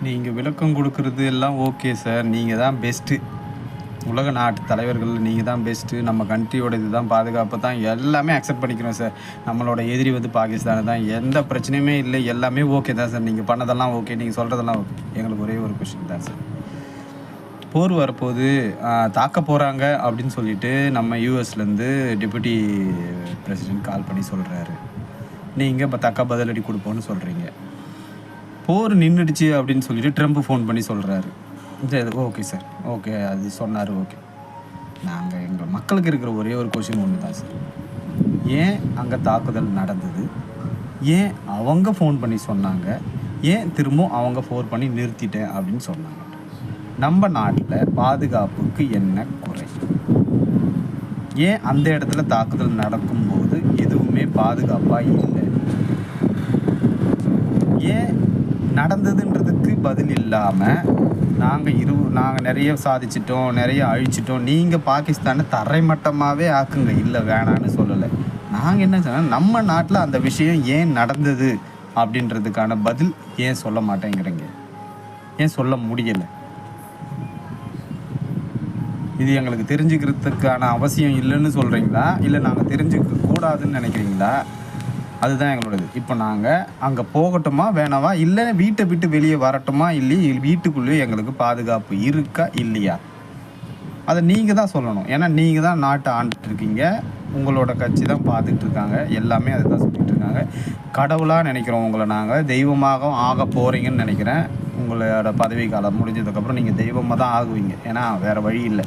நீங்கள் விளக்கம் கொடுக்குறது எல்லாம் ஓகே சார் நீங்கள் தான் பெஸ்ட்டு உலக நாட்டு தலைவர்கள் நீங்கள் தான் பெஸ்ட்டு நம்ம கண்ட்ரியோட இதுதான் பாதுகாப்பு தான் எல்லாமே அக்செப்ட் பண்ணிக்கிறோம் சார் நம்மளோட எதிரி வந்து பாகிஸ்தான் தான். எந்த பிரச்சனையுமே இல்லை. எல்லாமே ஓகே தான் சார் நீங்கள் பண்ணதெல்லாம் ஓகே நீங்கள் சொல்கிறதெல்லாம் ஓகே எங்களுக்கு ஒரே ஒரு கொஷின் தான் சார் போர் வரப்போது தாக்க போகிறாங்க அப்படின்னு சொல்லிட்டு நம்ம யூஎஸ்லேருந்து டெபுட்டி பிரசிடென்ட் கால் பண்ணி சொல்கிறாரு நீங்கள் இப்போ தக்க பதிலடி கொடுப்போன்னு சொல்கிறீங்க போர் நின்றுடுச்சு அப்படின்னு சொல்லிட்டு ட்ரம்ப் ஃபோன் பண்ணி சொல்கிறாரு ஓகே சார் ஓகே அது சொன்னார் ஓகே நாங்கள் எங்கள் மக்களுக்கு இருக்கிற ஒரே ஒரு கொஷின் ஒன்று தான் சார் ஏன் அங்கே தாக்குதல் நடந்தது? ஏன் அவங்க ஃபோன் பண்ணி சொன்னாங்க? ஏன் திரும்பவும் அவங்க ஃபோன் பண்ணி நிறுத்திட்டேன் அப்படின்னு சொன்னாங்க. நம்ம நாட்டில் பாதுகாப்புக்கு என்ன குறை? ஏன் அந்த இடத்துல தாக்குதல் நடக்கும்போது எதுவுமே பாதுகாப்பாக இல்லை ஏன் நடந்ததுன்றதுக்கு பதில் இல்லாமல் நாங்கள் இரு நாங்கள் நிறைய சாதிச்சிட்டோம் நிறைய அழிச்சிட்டோம். நீங்கள் பாகிஸ்தானை தரைமட்டமாகவே ஆக்குங்க. இல்லை வேணான்னு சொல்லலை. நாங்கள் என்ன சொன்னால் நம்ம நாட்டில் அந்த விஷயம் ஏன் நடந்தது அப்படின்றதுக்கான பதில் ஏன் சொல்ல மாட்டேங்கிறீங்க? ஏன் சொல்ல முடியலை? இது எங்களுக்கு தெரிஞ்சுக்கிறதுக்கான அவசியம் இல்லைன்னு சொல்கிறீங்களா இல்லை நாங்கள் தெரிஞ்சுக்க கூடாதுன்னு நினைக்கிறீங்களா? அதுதான் எங்களோடது இப்போ நாங்கள் அங்கே போகட்டுமா வேணாவா? இல்லை வீட்டை விட்டு வெளியே வரட்டுமா இல்லையே? வீட்டுக்குள்ளேயே எங்களுக்கு பாதுகாப்பு இருக்கா இல்லையா? அதை நீங்கள் தான் சொல்லணும். ஏன்னா நீங்கள் தான் நாட்டை ஆண்டுட்டு இருக்கீங்க உங்களோட கட்சி தான் பார்த்துட்டு இருக்காங்க எல்லாமே அதை தான் சொல்லிட்டு இருக்காங்க கடவுளாக நினைக்கிறோம் உங்களை நாங்கள் தெய்வமாக ஆக போகிறீங்கன்னு நினைக்கிறேன். உங்களோட பதவி காலம் முடிஞ்சதுக்கப்புறம் நீங்கள் தெய்வமாக தான் ஆகுவீங்க. ஏன்னா வேறு வழி இல்லை.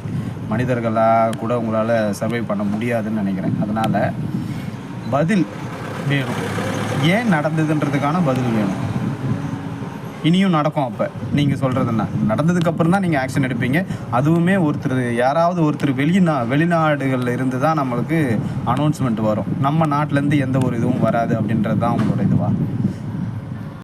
மனிதர்களாக கூட உங்களால் சர்வை பண்ண முடியாதுன்னு நினைக்கிறேன். அதனால் பதில் வேணும். ஏன் நடந்ததுன்றதுக்கான பதில் வேணும். இனியும் நடக்கும் அப்போ. நீங்கள் சொல்கிறதுன்னா நடந்ததுக்கப்புறம் தான் நீங்கள் ஆக்ஷன் எடுப்பீங்க. அதுவுமே ஒருத்தர் யாராவது ஒருத்தர் வெளிநா வெளிநாடுகளில் இருந்து தான் நம்மளுக்கு அனௌன்ஸ்மெண்ட் வரும். நம்ம நாட்டிலேருந்து எந்த ஒரு இதுவும் வராது அப்படின்றது தான் உங்களோட இதுவாக